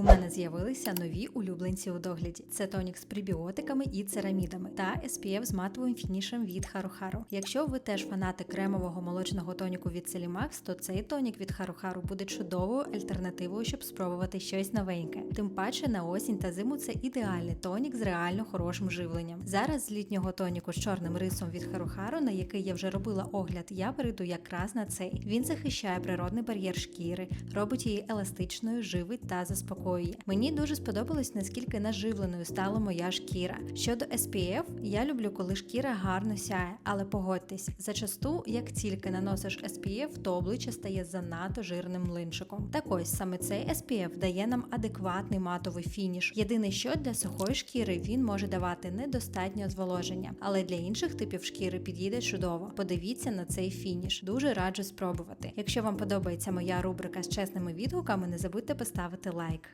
У мене з'явилися нові улюбленці у догляді. Це тонік з пребіотиками і церамідами та SPF з матовим фінішем від Харухару. Якщо ви теж фанати кремового молочного тоніку від Celimax, то цей тонік від Харухару буде чудовою альтернативою, щоб спробувати щось новеньке. Тим паче на осінь та зиму це ідеальний тонік з реально хорошим живленням. Зараз з літнього тоніку з чорним рисом від Харухару, на який я вже робила огляд, я перейду якраз на цей. Він захищає природний бар'єр шкіри, робить її еластичною, живить та заспокоює. Мені дуже сподобалось, наскільки наживленою стала моя шкіра. Щодо SPF, я люблю, коли шкіра гарно сяє, але погодьтесь, зачасту, як тільки наносиш SPF, то обличчя стає занадто жирним млинчиком. Так ось саме цей SPF дає нам адекватний матовий фініш. Єдине, що для сухої шкіри він може давати недостатньо зволоження, але для інших типів шкіри підійде чудово. Подивіться на цей фініш. Дуже раджу спробувати. Якщо вам подобається моя рубрика з чесними відгуками, не забудьте поставити лайк.